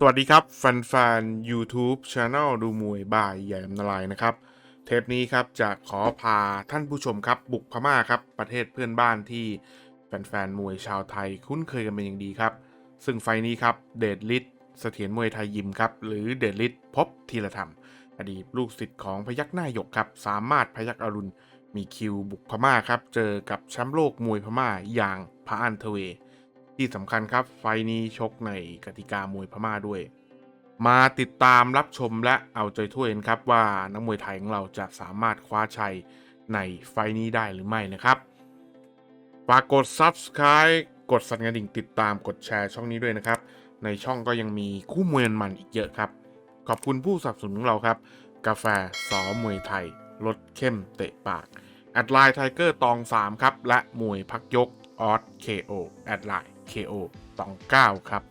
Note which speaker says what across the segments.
Speaker 1: สวัสดีครับ แฟนๆ YouTube Channel ดูมวยบ่ายใหญ่อำนลายนะครับ เทปนี้ครับจะขอพาท่านผู้ชมครับ บุกพม่าครับ ประเทศเพื่อนบ้านที่แฟนๆ มวยชาวไทยคุ้นเคยกันเป็นอย่างดีครับ ซึ่งไฟนี้ครับ เดดลิทเสถียรมวยไทยยิมครับ หรือเดดลิทพบธีรธรรม อดีตลูกศิษย์ของพยักหน้าหยกครับ สามารถพยักอรุณมีคิวบุกพม่าครับ เจอกับแชมป์โลกมวยพม่าอย่างพระอันเทเว ที่สำคัญครับไฟนี้ชกในกติกามวยพม่าด้วย มาติดตามรับชมและเอาใจถ้วยกันครับว่านักมวยไทยของเราจะสามารถคว้าชัยในไฟนี้ได้หรือไม่นะครับฝากกด Subscribe กดสั่นกระดิ่งติดตามกดแชร์ช่องนี้ด้วยนะครับ ในช่องก็ยังมีคู่มวยมันอีกเยอะครับ ขอบคุณผู้สนับสนุนของเราครับ กาแฟสอมวยไทยรสเข้มเตะปากแอดไลน์ไทเกอร์ตอง 3 ครับ และมวยพักยกออส KO แอดไลน์ KO ตอง9ครับ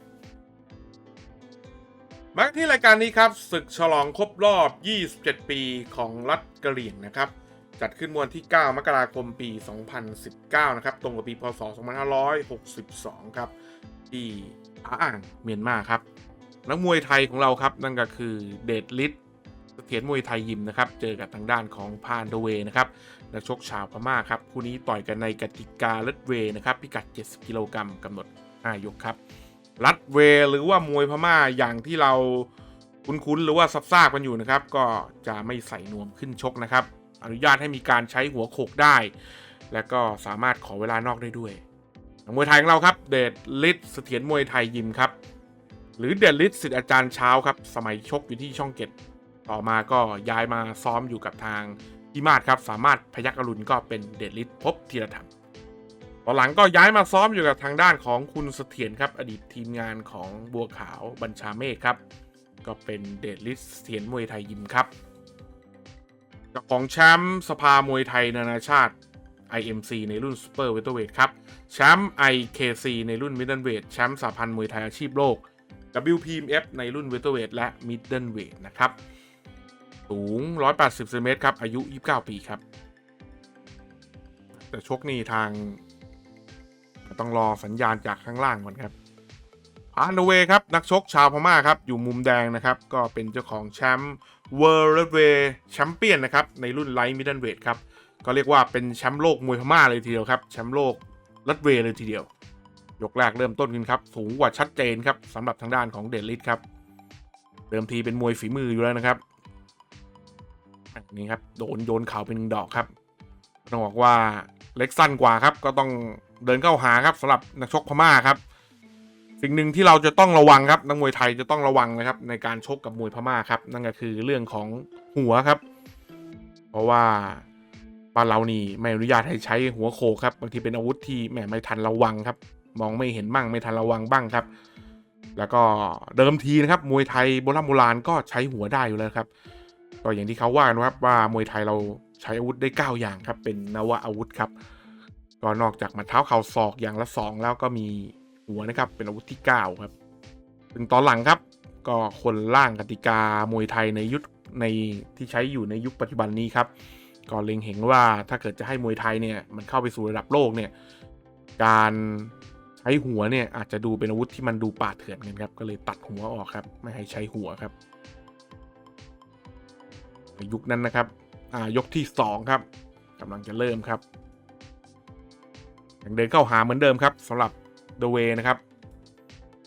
Speaker 1: มาที่รายการนี้ครับศึกฉลองครบรอบ 27 ปีของรัฐกะเหรี่ยงนะครับ จัดขึ้นวันที่ 9 มกราคมปี 2019 นะครับ ตรงกับปีพศ 2562 ครับ ที่อาอ่างเมียนมาครับ นักมวยไทยของเราครับ นั่นก็คือเดดลิทเสถียรมวยไทยยิมนะครับ เจอกับทางด้านของพานโดเวนะครับ นักชกชาวพม่าครับคู่นี้ต่อยกันในกติกาเลดเวนะครับพิกัด 70 กิโลกรัมกำหนด 5 ยกครับรัดเวหรือว่ามวยพม่าอย่างที่เราคุ้นๆหรือว่าซับซากกันอยู่นะครับ ก็จะไม่ใส่นวมขึ้นชกนะครับ อนุญาตให้มีการใช้หัวโขกได้ และก็สามารถขอเวลานอกได้ด้วยมวยไทยของเราครับ เดดลิทเสถียรมวยไทยยิมครับ หรือเดดลิทสิทธิ์อาจารย์เช้าครับ สมัยชกอยู่ที่ช่องเจ็ดต่อมาก็ย้ายมาซ้อมอยู่กับทาง พิมาศครับสามารถพยักอรุณก็เป็นเดดลิทพบธีรธรรมตอนหลังก็ย้ายมาซ้อมอยู่กับทางด้านของคุณเสถียรครับ อดีตทีมงานของบัวขาวบัญชาเมฆครับ ก็เป็นเดดลิสเสถียรมวยไทยยิมครับเจ้าของแชมป์สภามวยไทยนานาชาติ IMC ในรุ่นซูเปอร์เวเตอร์เวทครับแชมป์ IKC ในรุ่นมิดเดิลเวทแชมป์สหพันธ์มวยไทยอาชีพโลก WPMF ในรุ่นเวเตอร์เวทและมิดเดิลเวทนะครับ สูง 180เซนติเมตรครับ อายุ 29 ปีครับ แต่ชกนี่ทาง ต้องรอสัญญาณจากข้างล่างก่อนครับพานเวครับ นักชกชาวพม่าครับ อยู่มุมแดงนะครับ ก็เป็นเจ้าของแชมป์ World w a y Champion นะครับ ในรุ่นไลท์มิดเดิลเวทครับ ก็เรียกว่าเป็นแชมป์โลกมวยพม่าเลยทีเดียวครับ แชมป์โลกรัดเวย์เลยทีเดียว ยกแรกเริ่มต้นขึ้นครับ สูงกว่าชัดเจนครับสำหรับทางด้านของเดลลิทครับ เดิมทีเป็นมวยฝีมืออยู่แล้วนะครับ นนี้ครับโดนโยนเข่าเป็นหนึ่งดอกครับต้องบอกว่าเล็กสั้นกว่าครับ ก็ต้องเดินเข้าหาครับสำหรับนักชกพม่าครับ สิ่งหนึ่งที่เราจะต้องระวังครับนักมวยไทยจะต้องระวังนะครับ ในการชกกับมวยพม่าครับ นั่นก็คือเรื่องของหัวครับ เพราะว่าบ้านเรานี่ไม่อนุญาตให้ใช้หัวโขกครับบางทีเป็นอาวุธที่แหมไม่ทันระวังครับ มองไม่เห็นบ้างไม่ทันระวังบ้างครับ แล้วก็เดิมทีนะครับมวยไทยโบราณโบราณก็ใช้หัวได้อยู่แล้วครับ ก็อย่างที่เขาว่ากันครับว่ามวยไทยเราใช้อาวุธได้ 9 อย่างครับ เป็นนวะอาวุธครับ ก็นอกจากมัดเท้าเข่าศอกอย่างละ 2 แล้วก็มีหัวนะครับ เป็นอาวุธที่ 9 ครับถึงตอนหลังครับ ก็คนร่างกติกามวยไทยในยุคในที่ใช้อยู่ในยุคปัจจุบันนี้ครับก็เล็งเห็นว่าถ้าเกิดจะให้มวยไทยเนี่ยมันเข้าไปสู่ระดับโลกเนี่ยการใช้หัวเนี่ยอาจจะดูเป็นอาวุธที่มันดูป่าเถื่อนกันครับก็เลยตัดหัวออกครับ ไม่ให้ใช้หัวครับ ในยุคนั้นนะครับอายกที่สองครับกำลังจะเริ่มครับยังเดินเข้าหาเหมือนเดิมครับสำหรับเดเวนะครับ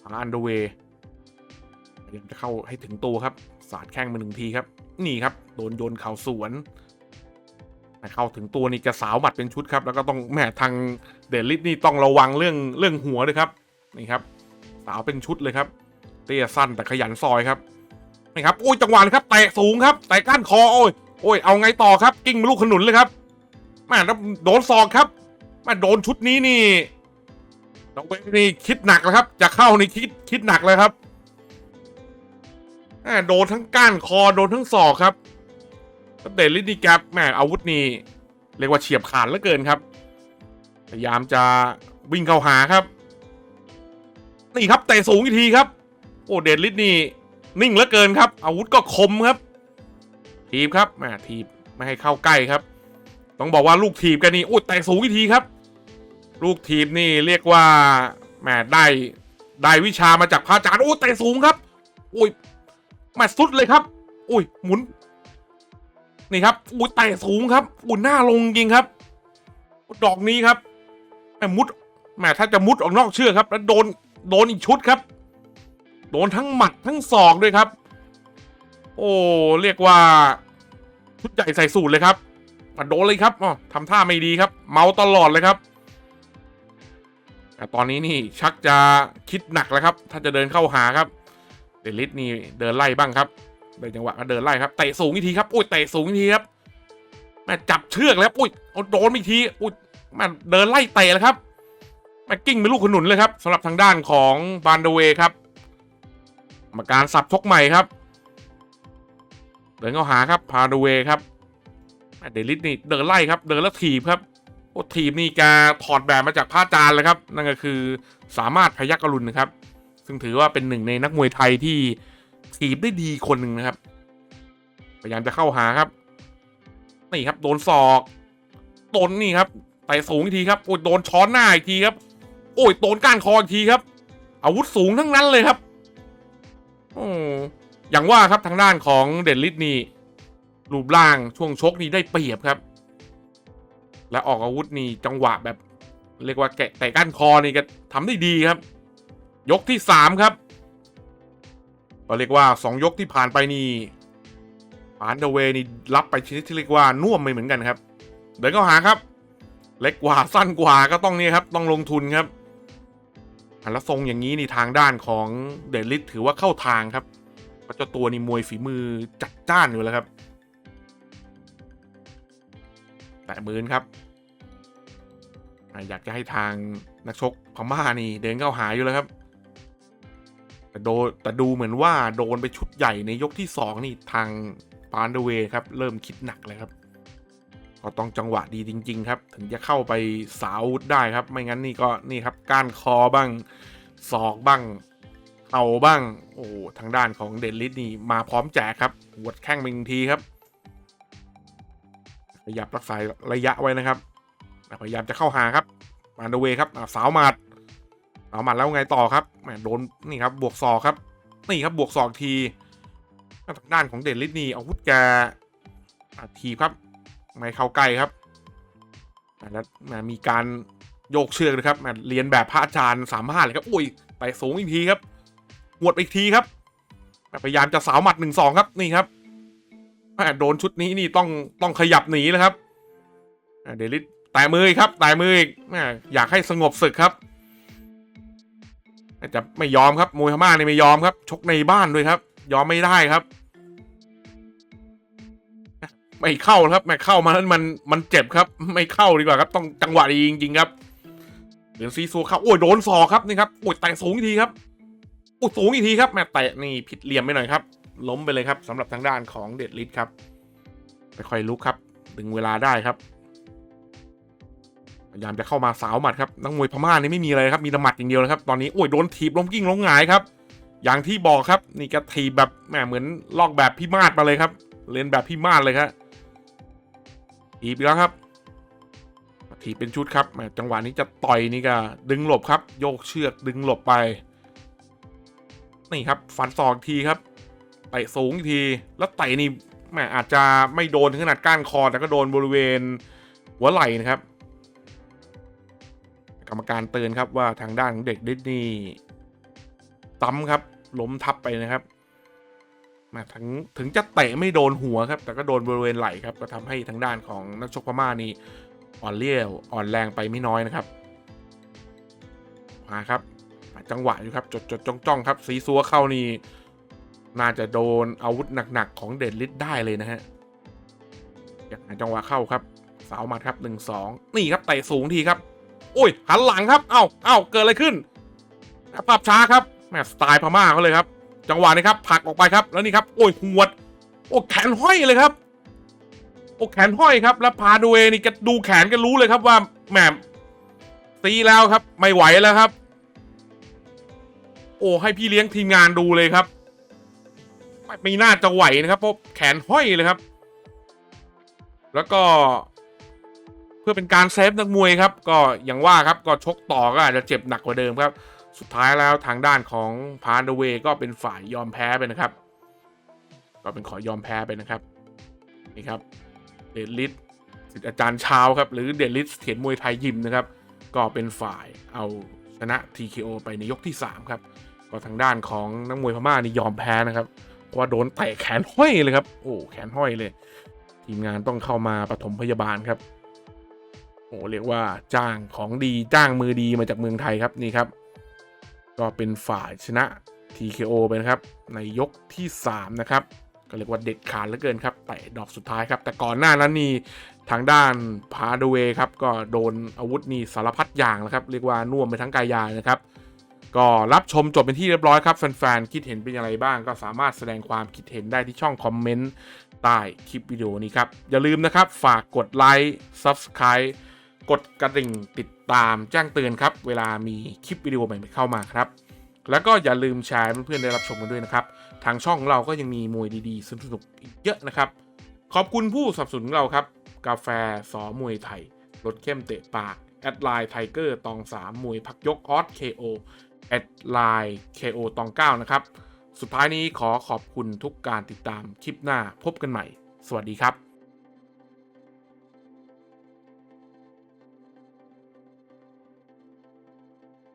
Speaker 1: อันเดเวยังจะเข้าให้ถึงตัวครับ สาดแข้งมาหนึ่งทีครับ นี่ครับ โดนโยนเข่าสวนเข้าถึงตัวนี่จะสาวหมัดเป็นชุดครับ แล้วก็ต้องแหมทางเดลิทนี่ต้องระวังเรื่องเรื่องหัวด้วยครับ นี่ครับ สาวเป็นชุดเลยครับ เตี้ยสั้นแต่ขยันซอยครับ นี่ครับโอ้ยจังหวะครับเตะสูงครับเตะก้านคอโอ้ยโอ้ยเอาไงต่อครับ กิ้งลูกขนุนเลยครับแม่แล้วโดนศอกครับแม่โดนชุดนี้นี่น้องเวนี่คิดหนักแล้วครับ จะเข้านี่คิดคิดหนักเลยครับแม่โดนทั้งก้านคอโดนทั้งศอกครับเดลินี่แกรบแม่อาวุธนี่เรียกว่าเฉียบขาดเหลือเกินครับ พยายามจะวิ่งเข้าหาครับนี่ครับเตะสูงอีกทีครับ โอ้เดลิทนี่ นิ่งเหลือเกินครับ อาวุธก็คมครับ ทีบครับแมาทีบไม่ให้เข้าใกล้ครับ ต้องบอกว่าลูกทีบกันนี่โอ้ยแต่สูงอีกทีครับ ลูกทีบนี่เรียกว่าแหมได้ได้วิชามาจากพระอาจารย์โอ้แต่สูงครับอุ้ยแม่สุดเลยครับ อุ้ยหมุน นี่ครับอุ้ยไต่สูงครับอุ้ยหน้าลงจริงครับ ดอกนี้ครับแม่มุดแม่ถ้าจะมุดออกนอกเชือกครับ แล้วโดนโดนอีกชุดครับ โดนทั้งหมัดทั้งศอกด้วยครับ โอ้เรียกว่าชุดใหญ่ใส่สูตรเลยครับมาโดนเลยครับอ๋อทำท่าไม่ดีครับ เมาตลอดเลยครับแต่ตอนนี้นี่ชักจะคิดหนักแล้วครับ ถ้าจะเดินเข้าหาครับเดลิสนี่เดินไล่บ้างครับในจังหวะก็เดินไล่ครับเตะสูงอีกทีครับอุ้ยเตะสูงอีกทีครับแม่จับเชือกแล้วอุ้ยเอาโดนอีกทีอุ้ยแม่เดินไล่เตะแล้วครับแม่กิ้งเป็นลูกขนุนเลยครับสำหรับทางด้านของบานเดเวครับ กรรมการสับชกใหม่ครับ เดินเข้าหาครับพาเดเวครับเดลิสนี่เดินไล่ครับ เดินแล้วถีบครับโอ้ถีบนี่แกถอดแบบมาจากพระอาจารย์เลยครับ นั่นก็คือสามารถพยักกรุณนะครับ ซึ่งถือว่าเป็นหนึ่งในนักมวยไทยที่ถีบได้ดีคนหนึ่งนะครับ พยายามจะเข้าหาครับนี่ครับ โดนศอกโดนนี่ครับไต่สูงอีกทีครับโอ้ยโดนช้อนหน้าอีกทีครับ โอ้ยโดนก้านคออีกทีครับ อาวุธสูงทั้งนั้นเลยครับ อย่างว่าครับทางด้านของเดนลิทนี่รูปร่างช่วงชกนี่ได้เปรียบครับ และออกอาวุธนี่จังหวะแบบ เรียกว่าแกะแต่ก้านคอนี่ก็ทำได้ดีครับ ยกที่สามครับก็เรียกว่าสองยกที่ผ่านไปนี่ปานเดเวนี่รับไปชนิดที่เรียกว่าน่วมไปเหมือนกันครับ เดินเข้าหาครับ เล็กกว่าสั้นกว่าก็ต้องนี่ครับ ต้องลงทุนครับ แล้วทรงอย่างนี้นี่ทางด้านของเดลิทถือว่าเข้าทางครับเพราะเจ้าตัวนี่มวยฝีมือจัดจ้านอยู่แล้วครับแต่มือนครับ อยากจะให้ทางนักชกพม่านี่เดินเข้าหาอยู่แล้วครับ แต่โดแต่ดูเหมือนว่าโดนไปชุดใหญ่ในยกที่สองนี่ทางปานเดเวย์ครับ เริ่มคิดหนักเลยครับ ก็ต้องจังหวะดีจริง ๆ ครับ ถึงจะเข้าไปสาวุธได้ครับ ไม่งั้นนี่ก็นี่ครับก้านคอบ้างศอกบ้างเข่าบ้าง โอ้ทางด้านของเดนลิสนี่มาพร้อมแจกครับหัวดแข้งเป็นทีครับขยับรักษาระยะไว้นะครับ พยายามจะเข้าหาครับปานเดเวครับสาวหมัดเอามาแล้วไงต่อครับแหมโดนนี่ครับบวกศอกครับ นี่ครับบวกศอกทีทางด้านของเดนลิทนี่อาวุธแกอะทีบครับ ไม่เข้าใกล้ครับแล้วมมีการโยกเชือกนะครับเรียนแบบพระอาจารย์สามารถเลยครับอุ้ยไปสูงอีกทีครับหวดไปอีกทีครับพยายามจะสาวหมัดหนึ่งสองครับนี่ครับโดนชุดนี้นี่ต้องต้องขยับหนีแล้วครับเดลิทแตะมืออีกครับแตะมืออีกอยากให้สงบศึกครับจะไม่ยอมครับมวยพม่านี่ไม่ยอมครับ ชกในบ้านด้วยครับ ยอมไม่ได้ครับ ไม่เข้าครับไม่เข้ามานั้นมันมันเจ็บครับ ไม่เข้าดีกว่าครับ ต้องจังหวะดีจริงๆครับเหรียญซีซัวเข้าโอ้ยโดนศอกครับนี่ครับโอ้ยแตะสูงอีกทีครับโอ้ยสูงอีกทีครับแม่แตะนี่ผิดเหลี่ยมไปหน่อยครับ ล้มไปเลยครับสำหรับทางด้านของเดดลิทครับไปค่อยลุกครับ ดึงเวลาได้ครับพยายามจะเข้ามาสาวหมัดครับนักมวยพม่านี่ไม่มีอะไรครับมีแต่หมัดอย่างเดียวเลยครับตอนนี้โอ้ยโดนถีบล้มกิ้งล้มหงายครับ อย่างที่บอกครับ นี่ก็ถีบแบบแหมเหมือนลอกแบบพี่มาดมาเลยครับเรียนแบบพี่มาดเลยครับ ถีบอีกแล้วครับถีบเป็นชุดครับจังหวะนี้จะต่อยนี่ก็ดึงหลบครับ โยกเชือกดึงหลบไป นี่ครับฟันศอกอีกทีครับเตะสูงอีกทีแล้วเตะนี่แหมอาจจะไม่โดนถึงขนาดก้านคอแต่ก็โดนบริเวณหัวไหล่นะครับ กรรมการเตือนครับว่าทางด้านของเด็กดิสนีย์ซ้ำครับล้มทับไปนะครับ มาถึงถึงจะเตะไม่โดนหัวครับ แต่ก็โดนบริเวณไหล่ครับ ก็ทำให้ทางด้านของนักชกพม่านี่อ่อนเลี้ยวอ่อนแรงไปไม่น้อยนะครับ มาครับ จังหวะอยู่ครับ จดจดจ้องจ้องครับ สีซัวเข้านี่น่าจะโดนอาวุธหนักๆของเดดลิสได้เลยนะฮะอยากหาจังหวะเข้าครับ สาวมาครับหนึ่งสองนี่ครับเตะสูงทีครับ โอ้ยหันหลังครับ เอ้าเอ้าเกิดอะไรขึ้นปรับช้าครับแมสไตล์พม่าเขาเลยครับ จังหวะนี้ครับผลักออกไปครับแล้วนี่ครับโอ้ยหวด โอ้แขนห้อยเลยครับ โอ้แขนห้อยครับ แล้วพาดูเอนี่ก็ดูแขนก็รู้เลยครับว่าแหมตีแล้วครับ ไม่ไหวแล้วครับ โอ้ให้พี่เลี้ยงทีมงานดูเลยครับไม่ไม่น่าจะไหวนะครับเพราะแขนห้อยเลยครับ แล้วก็ เพื่อเป็นการเซฟนักมวยครับ ก็อย่างว่าครับก็ชกต่อก็อาจจะเจ็บหนักกว่าเดิมครับ สุดท้ายแล้วทางด้านของพาร์ดเวก็เป็นฝ่ายยอมแพ้ไปนะครับ ก็เป็นขอยอมแพ้ไปนะครับ นี่ครับเดดลิสสิทธิ์อาจารย์เช้าครับ หรือเดดลิสเถียนมวยไทยยิมนะครับ ก็เป็นฝ่ายเอาชนะ TKO ไปในยกที่ 3 ครับ ก็ทางด้านของนักมวยพม่านี่ยอมแพ้นะครับเพราะว่าโดนเตะแขนห้อยเลยครับ โอ้แขนห้อยเลย ทีมงานต้องเข้ามาปฐมพยาบาลครับโอ้เรียกว่าจ้างของดีจ้างมือดีมาจากเมืองไทยครับนี่ครับ ก็เป็นฝ่ายชนะ TKO ไปนะครับ ในยกที่ 3 นะครับ ก็เรียกว่าเด็ดขาดเหลือเกินครับแต่ดอกสุดท้ายครับ แต่ก่อนหน้านั้นนี่ทางด้านพาดเวครับ ก็โดนอาวุธนี่สารพัดอย่างแล้วครับ เรียกว่าน่วมไปทั้งกายยานะครับ ก็รับชมจบเป็นที่เรียบร้อยครับ แฟนๆ คิดเห็นเป็นอย่างไรบ้าง ก็สามารถแสดงความคิดเห็นได้ที่ช่องคอมเมนต์ใต้คลิปวิดีโอนี้ครับอย่าลืมนะครับฝากกดไลค์ Subscribe กดกระดิ่งติดตามแจ้งเตือนครับ เวลามีคลิปวิดีโอใหม่ๆเข้ามาครับ แล้วก็อย่าลืมแชร์เพื่อนๆได้รับชมกันด้วยนะครับ ทางช่องของเราก็ยังมีมวยดีๆสนุกๆอีกเยอะนะครับ ขอบคุณผู้สนับสนุนเราครับ กาแฟสอมวยไทยรสเข้มเตะปากแอดไลน์ไทเกอร์ตอง3มมวยพักยกออสเคโอแอดไลน์เคโอตอง9นะครับ สุดท้ายนี้ขอขอบคุณทุกการติดตามคลิปหน้าพบกันใหม่ สวัสดีครับ